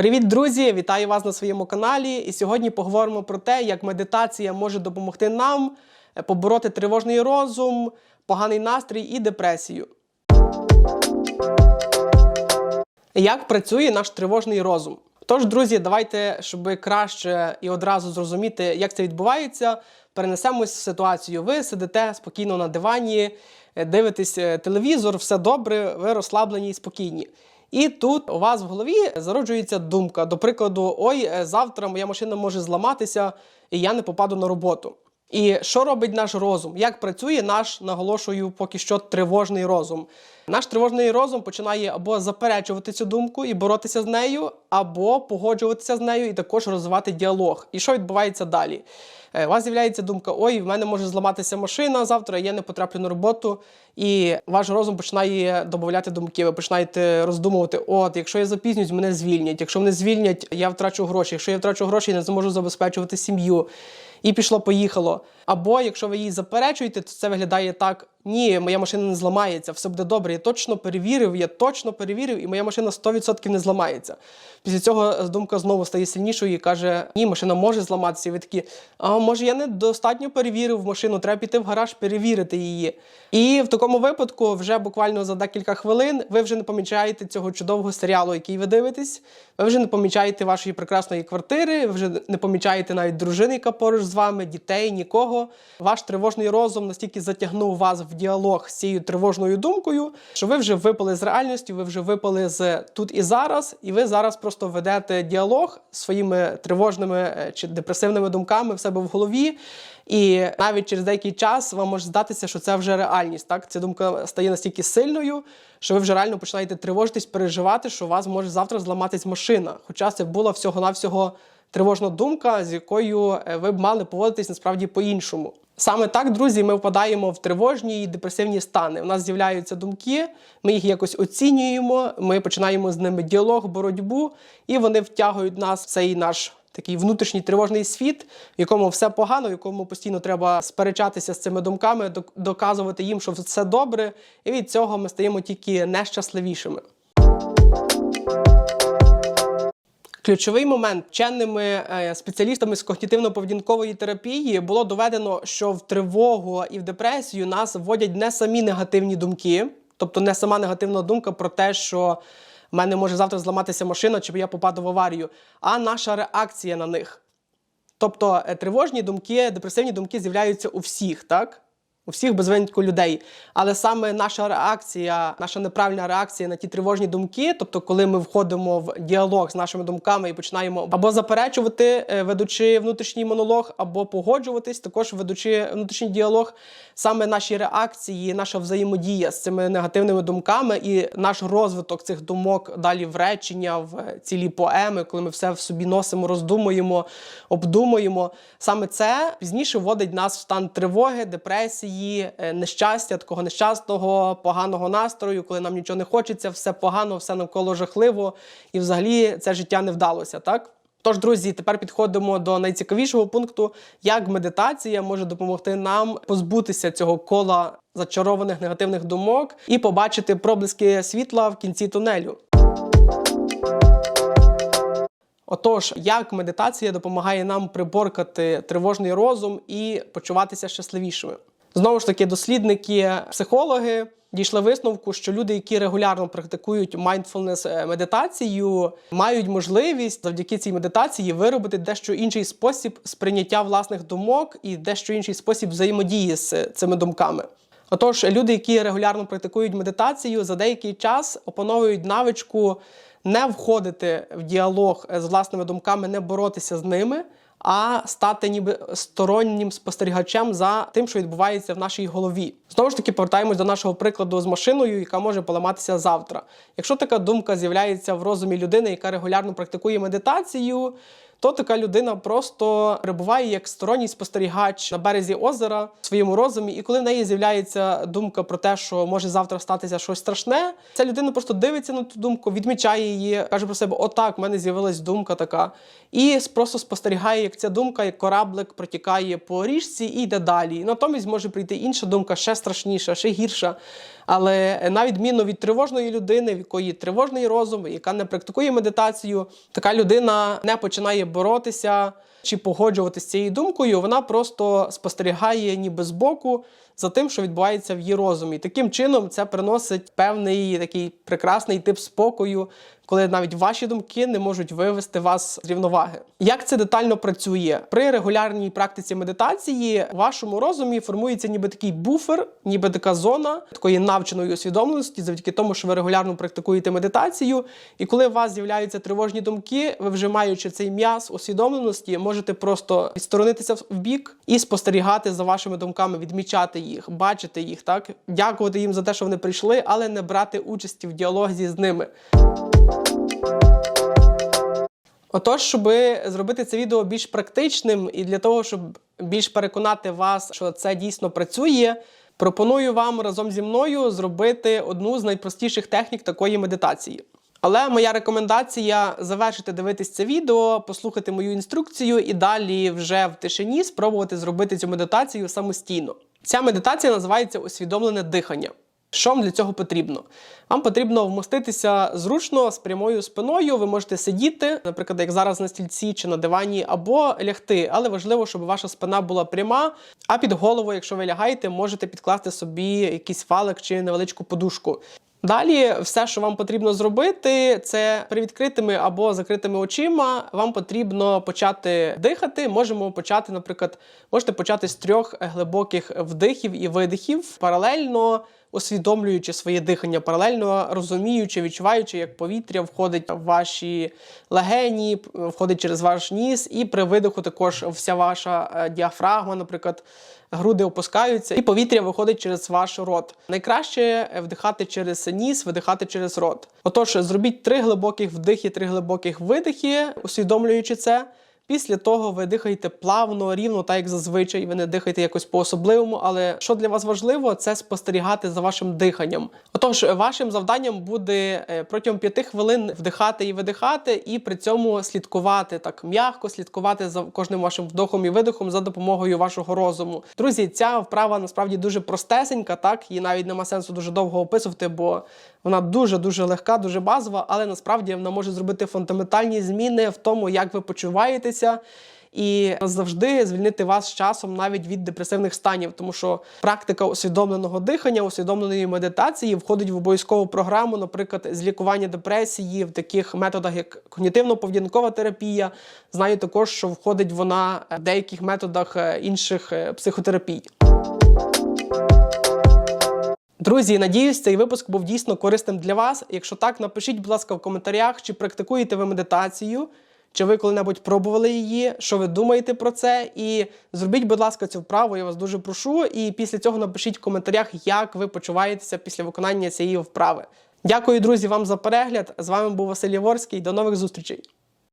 Привіт, друзі! Вітаю вас на своєму каналі. І сьогодні поговоримо про те, як медитація може допомогти нам е, побороти тривожний розум, поганий настрій і депресію. Як працює наш тривожний розум? Тож, друзі, давайте, щоб краще і одразу зрозуміти, як це відбувається, перенесемось в ситуацію. Ви сидите спокійно на дивані, е, дивитесь е, телевізор, все добре, ви розслаблені і спокійні. І тут у вас в голові зароджується думка, до прикладу, ой, е, завтра моя машина може зламатися, і я не попаду на роботу. І що робить наш розум? Як працює наш, наголошую, поки що тривожний розум? Наш тривожний розум починає або заперечувати цю думку і боротися з нею, або погоджуватися з нею і також розвивати діалог. І що відбувається далі? Е, У вас з'являється думка: ой, в мене може зламатися машина завтра, я не потраплю на роботу. І ваш розум починає додати думки. Ви починаєте роздумувати: от, якщо я запізнюсь, мене звільнять. Якщо мене звільнять, я втрачу гроші. Якщо я втрачу гроші, я не зможу забезпечувати сім'ю. І пішло-поїхало. Або якщо ви її заперечуєте, то це виглядає так: ні, моя машина не зламається, все буде добре. Я точно перевірив, я точно перевірив, і моя машина 100% не зламається. Після цього думка знову стає сильнішою і каже: Ні, машина може зламатися. І ви такі, а може я недостатньо перевірив машину, треба піти в гараж, перевірити її. І в такому випадку, вже буквально за декілька хвилин, ви вже не помічаєте цього чудового серіалу, який ви дивитесь. Ви вже не помічаєте вашої прекрасної квартири, ви вже не помічаєте навіть дружини, яка поруч з вами, дітей, нікого. Ваш тривожний розум настільки затягнув вас в діалог з цією тривожною думкою, що ви вже випали з реальності, ви вже випали з тут і зараз, і ви зараз просто ведете діалог своїми тривожними е, чи депресивними думками в себе в голові. І навіть через деякий час вам може здатися, що це вже реальність. Так, ця думка стає настільки сильною, що ви вже реально починаєте тривожитись, переживати, що у вас може завтра зламатись машина. Хоча це була всього-навсього тривожна думка, з якою е, ви б мали поводитись насправді по-іншому. Саме так, друзі, ми впадаємо в тривожні і депресивні стани. У нас з'являються думки, ми їх якось оцінюємо, ми починаємо з ними діалог, боротьбу, і вони втягують нас в цей наш такий внутрішній тривожний світ, в якому все погано, в якому постійно треба сперечатися з цими думками, доказувати їм, що все добре, і від цього ми стаємо тільки нещасливішими. Ключовий момент вченими е, спеціалістами з когнітивно-поведінкової терапії було доведено, що в тривогу і в депресію нас вводять не самі негативні думки, тобто не сама негативна думка про те, що в мене може завтра зламатися машина, чи я попаду в аварію, а наша реакція на них. Тобто е, тривожні думки, депресивні думки з'являються у всіх, так? У всіх без винятку людей. Але саме наша реакція, наша неправильна реакція на ті тривожні думки, тобто, коли ми входимо в діалог з нашими думками і починаємо або заперечувати, е, ведучи внутрішній монолог, або погоджуватись, також ведучи внутрішній діалог, саме наші реакції, наша взаємодія з цими негативними думками і наш розвиток цих думок далі в речення, в цілі поеми, коли ми все в собі носимо, роздумуємо, обдумуємо. Саме це пізніше вводить нас в стан тривоги, депресії, е, нещастя, такого нещасного, поганого настрою, коли нам нічого не хочеться, все погано, все навколо жахливо, і взагалі це життя не вдалося, так? Тож, друзі, тепер підходимо до найцікавішого пункту, як медитація може допомогти нам позбутися цього кола зачарованих негативних думок і побачити проблиски світла в кінці тунелю. Отож, як медитація допомагає нам приборкати тривожний розум і почуватися щасливішими? Знову ж таки, дослідники, психологи дійшли висновку, що люди, які регулярно практикують mindfulness медитацію, мають можливість завдяки цій медитації виробити дещо інший спосіб сприйняття власних думок і дещо інший спосіб взаємодії з цими думками. Отож, люди, які регулярно практикують медитацію, за деякий час опановують навичку не входити в діалог з власними думками, не боротися з ними, а стати ніби стороннім спостерігачем за тим, що відбувається в нашій голові. Знову ж таки, повертаємось до нашого прикладу з машиною, яка може поламатися завтра. Якщо така думка з'являється в розумі людини, яка регулярно практикує медитацію, то така людина просто перебуває як сторонній спостерігач на березі озера в своєму розумі. І коли в неї з'являється думка про те, що може завтра статися щось страшне, ця людина просто дивиться на ту думку, відмічає її, каже про себе: Отак, в мене з'явилась думка така. І просто спостерігає, як ця думка, як кораблик протікає по річці і йде далі. І натомість може прийти інша думка, ще страшніша, ще гірша. Але на відміну від тривожної людини, в якої тривожний розум, яка не практикує медитацію, така людина не починає боротися чи погоджуватися з цією думкою. Вона просто спостерігає ніби збоку за тим, що відбувається в її розумі. Таким чином, це приносить певний такий прекрасний тип спокою, коли навіть ваші думки не можуть вивести вас з рівноваги. Як це детально працює при регулярній практиці медитації? В вашому розумі формується ніби такий буфер, ніби така зона такої навченої усвідомленості, завдяки тому, що ви регулярно практикуєте медитацію. І коли у вас з'являються тривожні думки, ви вже маючи цей м'яз усвідомленості, можете просто відсторонитися в бік і спостерігати за вашими думками, відмічати їх, бачити їх, так дякувати їм за те, що вони прийшли, але не брати участі в діалозі з ними. Отож, щоб зробити це відео більш практичним і для того, щоб більш переконати вас, що це дійсно працює, пропоную вам разом зі мною зробити одну з найпростіших технік такої медитації. Але моя рекомендація завершити дивитись це відео, послухати мою інструкцію і далі вже в тишині спробувати зробити цю медитацію самостійно. Ця медитація називається усвідомлене дихання. Що вам для цього потрібно? Вам потрібно вмоститися зручно з прямою спиною. Ви можете сидіти, наприклад, як зараз на стільці чи на дивані, або лягти. Але важливо, щоб ваша спина була пряма. А під голову, якщо ви лягаєте, можете підкласти собі якийсь фалик чи невеличку подушку. Далі, все, що вам потрібно зробити, це при відкритими або закритими очима. Вам потрібно почати дихати. Можемо почати, наприклад, можете почати з трьох глибоких вдихів і видихів паралельно усвідомлюючи своє дихання, паралельно розуміючи, відчуваючи, як повітря входить в ваші легені, входить через ваш ніс, і при видиху також вся ваша е, діафрагма, наприклад. Груди опускаються, і повітря виходить через ваш рот. Найкраще вдихати через ніс, видихати через рот. Отож, зробіть три глибоких вдихи, три глибоких видихи, усвідомлюючи це. Після того ви дихаєте плавно, рівно, так як зазвичай. Ви не дихаєте якось по-особливому. Але що для вас важливо, це спостерігати за вашим диханням. Отож, вашим завданням буде е, протягом п'яти хвилин вдихати і видихати, і при цьому слідкувати так м'яко, слідкувати за кожним вашим вдохом і видихом за допомогою вашого розуму. Друзі, ця вправа насправді дуже простесенька, так її навіть нема сенсу дуже довго описувати, бо вона дуже дуже легка, дуже базова, але насправді вона може зробити фундаментальні зміни в тому, як ви почуваєтеся. І завжди звільнити вас з часом навіть від депресивних станів, тому що практика усвідомленого дихання, усвідомленої медитації входить в обов'язкову програму, наприклад, з лікування депресії в таких методах, як когнітивно-поведінкова терапія. Знаю також, що входить вона в деяких методах е, інших е, психотерапій. Друзі, надіюсь, цей випуск був дійсно корисним для вас. Якщо так, напишіть, будь ласка, в коментарях, чи практикуєте ви медитацію. Чи ви коли-небудь пробували її? Що ви думаєте про це? І зробіть, будь ласка, цю вправу, я вас дуже прошу. І після цього напишіть в коментарях, як ви почуваєтеся після виконання цієї вправи. Дякую, друзі, вам за перегляд. З вами був Василь Яворський. До нових зустрічей.